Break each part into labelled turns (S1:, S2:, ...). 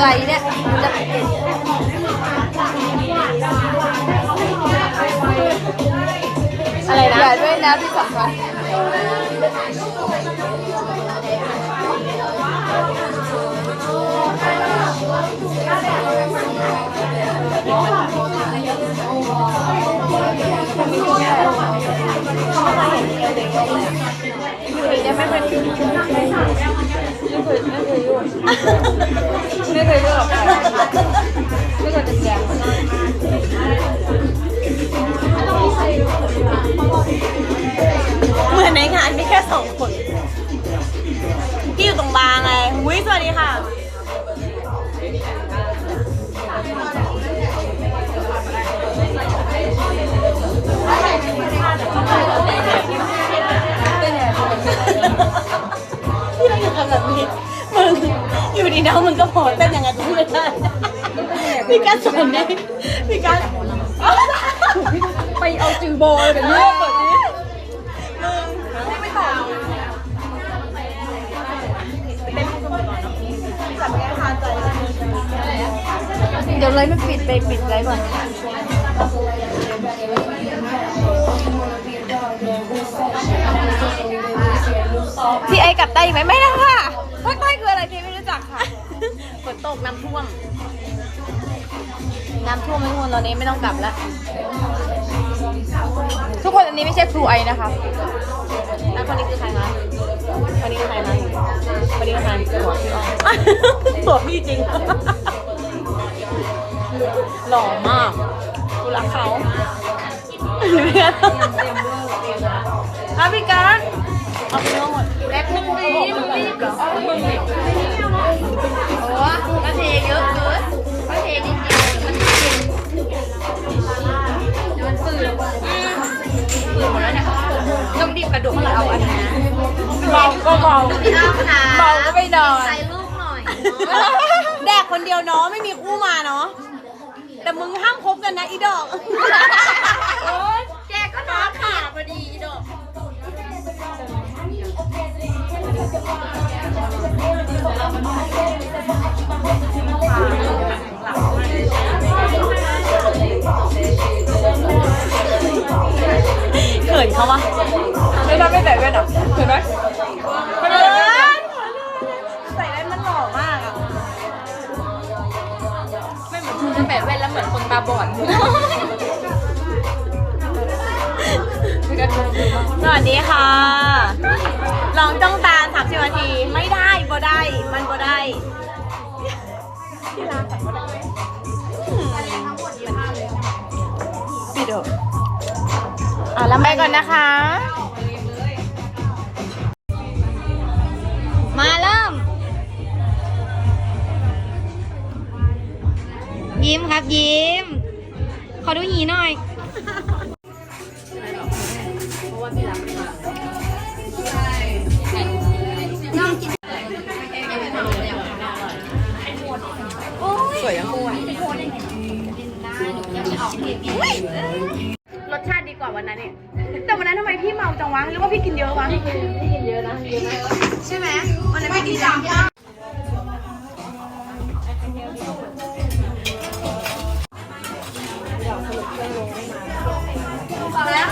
S1: อะไรเนี่ยจะอะไรนะอย่าด้วยนะที่สำคัญอยู่ดีจะ ไม่เป็นไม่เคยไม่เคยยุ่งไม่เคยยุ่งกับใครไม่
S2: มึงอยู่ดีนะมึงก็โพสเต้นยังไงกูไม่ได้พี่การสอนได้พี่การ
S1: ไปเอาจือโบเลยแบบนี้
S2: แบบนี้
S1: เดี๋ยวเลยไม่ปิดไปปิดไรก่อนพี่ไอกลับใต้อีกไหมไม่ได้ค่ะ ภาคใต้คืออะไรพี่ไม่รู้จักค่ะ
S2: ฝนตกน้ำท่วม
S1: น้ำท่วมไม่ท่วมตอนนี้ไม่ต้องกลับแล้ว ทุกคนอันนี้ไม่ใช่ครูไอนะคะ
S2: แล้วคนนี้คือใครคะคนนี้คือใครคะคนนี้คือใครหัวพี่อ้อมหัวพี่จริง หล่อมากกูรักเขาครับพี่การดเอาไปทั้งหมด
S1: บเหรอโอ้ก็เทเยอะเกินก็เทนิดเดียวมันเย็นมันฝืนฝืนหมดแล้วเนี่ยต้องรีบกระโดดมาเอาอันนี้นะ
S2: เบาก็เบาเบาก็ไม่นอน
S1: ใส่ลูกหน่อย
S2: แดกคนเดียวเนาะไม่มีคู่มาเนาะแต่มึงห้ามคบกันนะอีดอก
S1: โอ๊ยแกก็นอนขาพอดีดอก
S2: เขินเขาวะ
S1: ไม่ทำไม่ใส่แว่นหรอเห็นไหม
S2: เขินใส่แว่นมันหล่อมากอะ
S1: ไม่เหมือนคุณจะแปะแว่นแล้วเหมือนคนตาบอด
S2: สวัสดีค่ะ ลองจ้องตาสามสิบนาที ไม่ได้บ่ได้ มันบ่ได้ที่ร้านขายบ่ได้อืม
S1: ปิดเถอะ
S2: อะแล้ว
S1: ไป
S2: ไป
S1: ก่
S2: ก่
S1: อ
S2: อนน
S1: นะ
S2: นะคะ
S1: มาเริ่ม ยิ้มครับยิ้ม ขอดูหีหน่อย
S2: สวยยังคู่อะรสชาติดีก ว่าวันนั้นเนี่ยแต่วันนั้นทำไมพี่เมาจังวะหรือว่าพี่กินเยอะวะพี่กินเยอะนะเยอะนะใช่ไหมวันนั้นพี่กินจัง
S3: เอา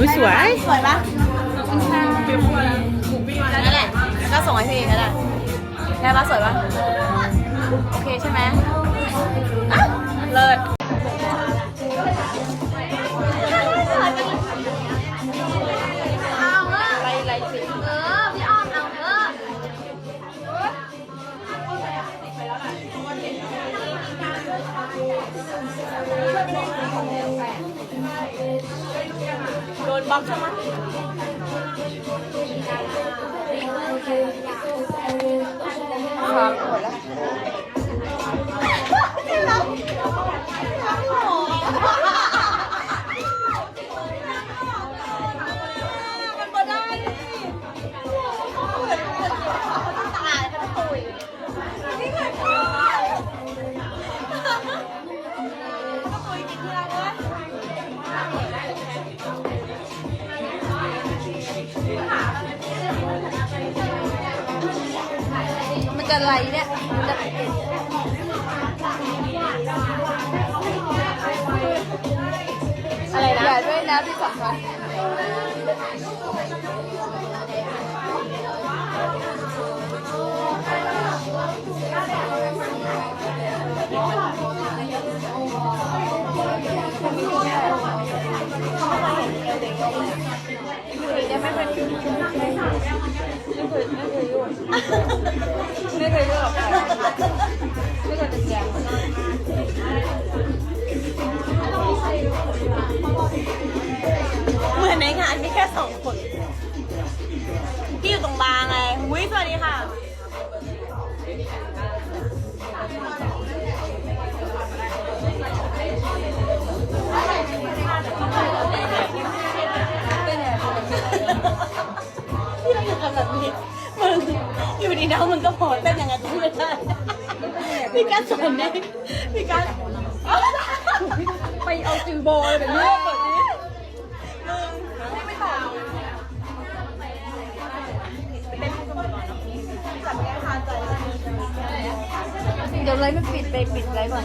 S1: ส
S2: วย สวยปะนั่นแหละแล้วก็ส่งให้พี่ก็ได้ได้ปะสวยปะโอเคใช่ไหมอะเลิศ somewhere. จะไหลเนี่ยจะ
S3: อะไรนะ
S2: อย่าด้วยนะที่สำคัญ มึง
S3: อยู่ดีนะมึงก็พอเต้นอย่างนั้นไม่ได้พี่การสอนนี่พี่การ
S2: ไปเอาจือบอลแบบนี้แบบนี้
S3: มึงไม่ต่อเต้นให้สมุนก่อนเนาะจับแก้คาใจ
S2: เดี๋ยวไลฟ์ไม่ปิดไปปิดไลฟ์ก่อน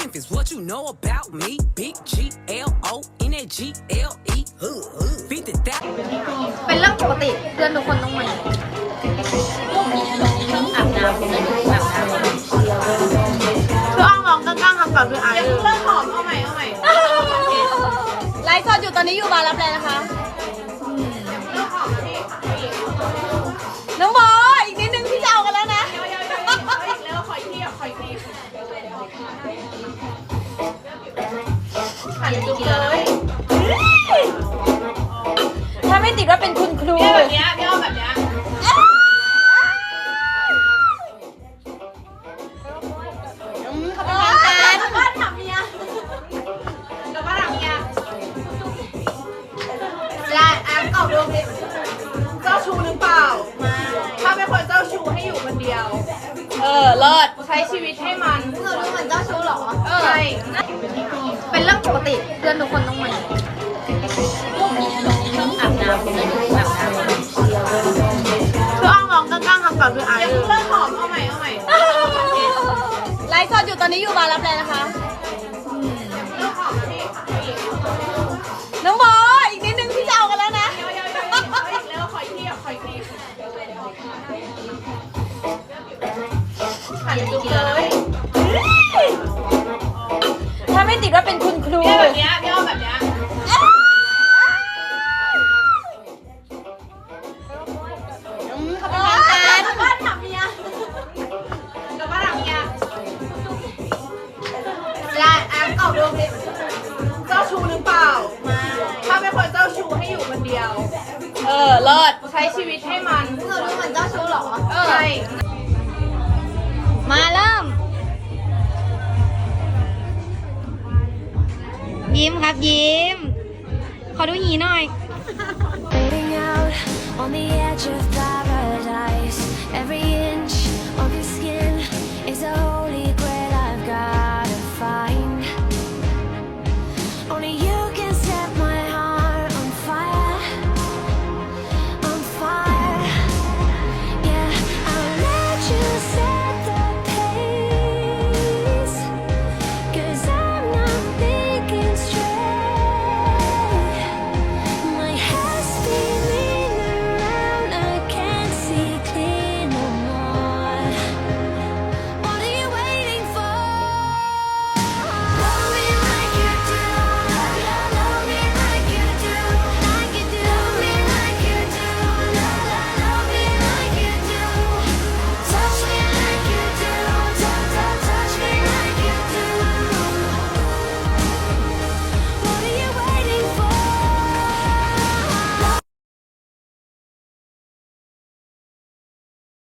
S4: Memphis. What you know about me? Big G L O N A G L E. Fifty thousand.
S2: เป็นเรื่องปกติเพื่อนทุกคนต้องมาอาบน้ำอาบน้ำ
S3: คืออ้องร้องก้างๆทำก่อนคือไอ้เรื่องหอมเอาใหม่เอาใหม่ไลฟ์สดอยู่ตอนนี้อยู่บาร์รับเลยนะคะน้องบอยอีกนิดนึงที่จะเอากันแล้วนะแล้วขออีกทีขออีกทีหันจุกเลย
S2: ถ้าไม่ติดว่าเป็นคุณครู
S3: แบบเนี้ยพี่อ้อมแบบเนี้ยเขาเป็นแฟนกันบ้านถามเมียกับบ้านถามเมียและแอปเก่าดวงดิเจ้าชู้หรือเปล่า ถ้าเป็นคนเจ้าชู้ให้อยู่คนเดียว ออเลิศใช้ชีวิตให้มันเธอรู้เหมือนเจ้าชู้หรอเออใช่
S2: เป็นเรื่องปกติเพื่อนทุกคนต้องมาอาบน้ำอาบน้
S3: คืออ้องร้องก้างๆทำก่อนคือไอ้เรื่องหอมเอาใหม่เอาใหม่ไลฟ์สดอยู่ตอนนี้อยู่บาร์รับเลยนะคะ เป็
S2: นคุณครู
S3: เนี่ยแบบเนี้ยพี่อ้อมแบบเนี้ยอืมเขาเป็นแฟนกันบ้านถามเมียกับบ้านถามเมียและแอปเก่าดวงดิเจ้าชู้หรือเปล่า ถ้าเป็นคนเจ้าชู้ให้อยู่คนเดียว เออเลิศใช้ชีวิตให้มัน เธอรู้เหมือนเจ้าชู้หรอ เออ ใช่
S2: มาเริ่ม ยิ้มครับยิ้ม ขอดูหีหน่อย